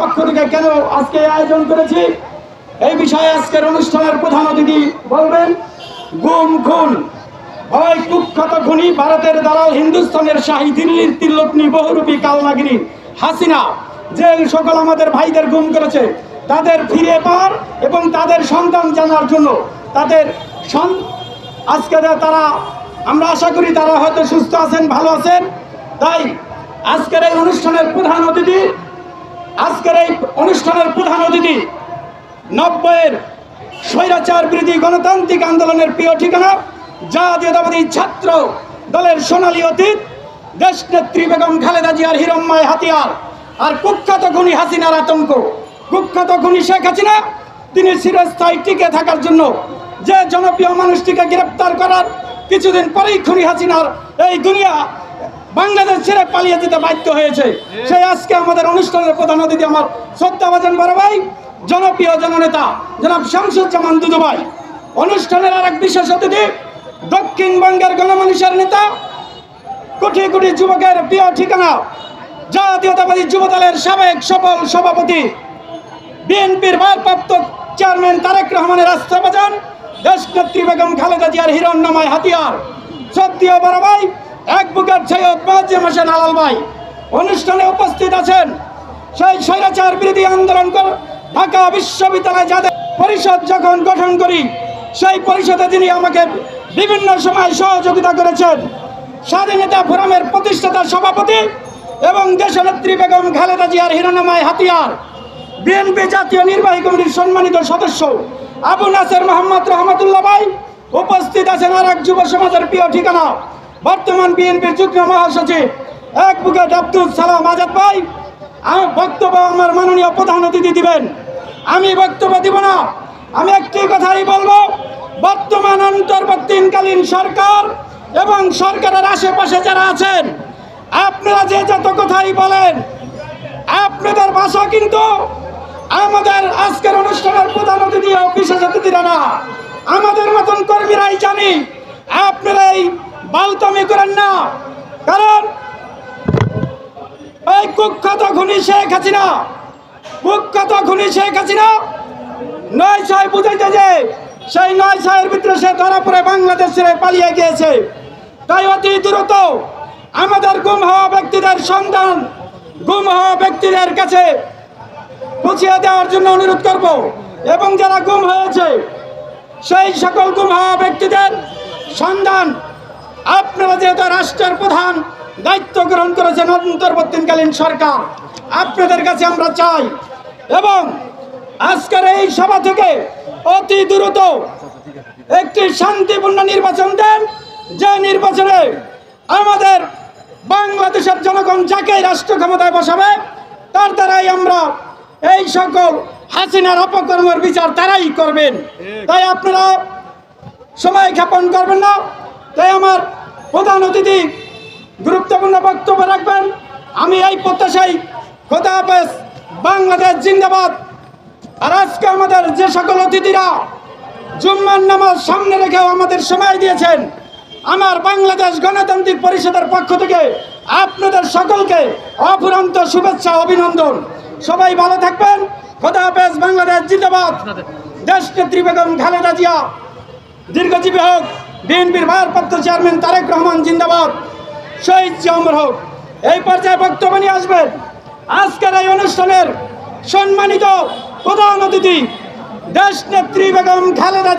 পক্ষ থেকে কেন আজকে আয়োজন করেছি? এই বিষয়ে আজকের অনুষ্ঠানের প্রধান অতিথি বলবেন, গুম খুন, হয় কুখ্যাত খুনি ভারতের দ্বারা হিন্দুস্তানের শাহী দিল্লির তিল্লগ্নি বহুরূপী কালনাগিনী হাসিনা। যে সকল আমাদের ভাইদের গুম করেছে। তাদের ফিরে পাওয়ার এবং তাদের সন্তান জানার জন্য তাদের আজকে তারা আমরা আশা করি তারা হয়তো সুস্থ আছেন, ভালো আছেন। তাই আজকের এই অনুষ্ঠানের প্রধান অতিথি আজকের এই অনুষ্ঠানের প্রধান অতিথি নব্বইয়ের স্বৈরাচার বিরোধী গণতান্ত্রিক আন্দোলনের প্রিয় ঠিকানা, জাতীয়তাবাদী ছাত্র দলের সোনালী অতীত দেশ নেত্রী বেগম খালেদা জিয়ার হিরম্ময় হাতিয়ার আর কুখ্যাত খুনি হাসিনার আতঙ্ক। কুখ্যাত খুনি শেখ হাসিনা, তিনি চিরস্থায়ী টিকে থাকার জন্য যে জনপ্রিয় মানুষটিকে গ্রেপ্তার করার কিছুদিন পরেই খুনি হাসিনার এই দুনিয়া বাংলাদেশ ছেড়ে পালিয়ে যেতে বাধ্য হয়েছে। সেই আজকে আমাদের অনুষ্ঠানের প্রধান অতিথি আমার শ্রদ্ধাভাজন বড় ভাই জনপ্রিয় জননেতা জনাব শামসুজ্জামান দুদু ভাই অনুষ্ঠানের আর এক বিশেষ অতিথি দক্ষিণবঙ্গের গণমানুষের নেতা কোটি কোটি যুবকের প্রিয় ঠিকানা জাতীয়তাবাদী যুবদলের সাবেক সফল সভাপতি বিএনপির ভারপ্রাপ্ত চেয়ারম্যান তারেক রহমানের রাষ্ট্রপ্রধান দেশনেত্রী বেগম খালেদা জিয়ার হিরণ্যময় হাতিয়ার। সত্যিও বড় ভাই, এক বুকের সৈয়দ মাজিম হোসেন ভাই। অনুষ্ঠানে উপস্থিত আছেন সেই স্বৈরাচার বিরোধী আন্দোলন ঢাকা বিশ্ববিদ্যালয় যাদের পরিষদ যখন গঠন করি, সেই পরিষদে যিনি আমাকে বিভিন্ন সময় সহযোগিতা করেছেন, স্বাধীনতা ফোরামের প্রতিষ্ঠাতা সভাপতি এবং দেশনেত্রী বেগম খালেদা জিয়ার হিরণময় হাতিয়ার, বিএনপি জাতীয় নির্বাহী কমিটির সম্মানিত সদস্য আবু নাসের মোহাম্মদ রহমতুল্লাহ ভাই উপস্থিত আছেন আর এক যুব সমাজের প্রিয় ঠিকানা, বর্তমান বিএনপির যুগ্ম মহাসচিব, এক বুকেট আব্দুল সালাম আজাদ ভাই। বক্তব্য আমার মাননীয় প্রধান অতিথি দিবেন। আমি বক্তব্য দিব না, আমি একটি কথাই বলব, বর্তমান অন্তর্বর্তীকালীন সরকার এবং সরকারের আশেপাশে যারা আছেন, আপনারা যে যত কথাই বলেন, আপনাদের ভাষা কিন্তু আমাদের আজকের অনুষ্ঠানের প্রধান অতিথি বিশেষ অতিথিরা না। আমাদের মতন কর্মীরাই জানি, আপনারা এই বাউতামি করেন না। কারণ এই কুখ্যাত খুনি শেখ হাসিনা, কুখ্যাত খুনি শেখ হাসিনা নয় ছয় বুঝাইতে যে সেই নয় ছয়ের ভিতরে সে ধরা পড়ে বাংলাদেশ পালিয়ে গিয়েছে। তাই অতি দ্রুত আমাদের গুম হওয়া ব্যক্তিদের সন্ধান, গুম হওয়া ব্যক্তিদের কাছে পৌঁছিয়ে দেওয়ার জন্য অনুরোধ করব। এবং যারা গুম হয়েছে সেই সকল গুম ব্যক্তিদের সন্ধান। আপনারা যেহেতু রাষ্ট্রের প্রধান, দায়িত্ব গ্রহণ করেছেন অন্তর্বর্তীকালীন সরকার, আপনাদের কাছে আমরা চাই এবং আজকের এই সভা থেকে অতি দ্রুত একটি শান্তিপূর্ণ নির্বাচন দেন। যে নির্বাচনে আমাদের বাংলাদেশের জনগণ যাকে রাষ্ট্র ক্ষমতায় বসাবে, তার দ্বারাই আমরা এই সকল হাসিনার অপকর্মের বিচার তারাই করবেন। তাই আপনারা সময় জ্ঞাপন করবেন না। তাই আমার প্রধান অতিথি গুরুত্বপূর্ণ বক্তব্য রাখবেন। আমি এই প্রত্যাশাই খোদা বাংলাদেশ জিন্দাবাদ। আর আজকে আমাদের যে সকল অতিথিরা জুম্মার নামাজ সামনে রেখেও আমাদের সময় দিয়েছেন, আমার বাংলাদেশ গণতান্ত্রিক পরিষদের পক্ষ থেকে আপনাদের সকলকে অফুরন্ত শুভেচ্ছা, অভিনন্দন। সবাই ভালো থাকবেন। খোদা হাফেজ বাংলাদেশ জিন্দাবাদ। দেশ নেত্রী বেগম খালেদা জিয়া, দীর্ঘজীবী হোক, বিএনপির ভারপ্রাপ্ত চেয়ারম্যান তারেক রহমান জিন্দাবাদ। শহীদ জিয়মর হোক, এই পর্যায়ে বক্তব্য নিয়ে আসবেন আজকের এই অনুষ্ঠানের সম্মানিত প্রধান অতিথি দেশ নেত্রী বেগম খালেদা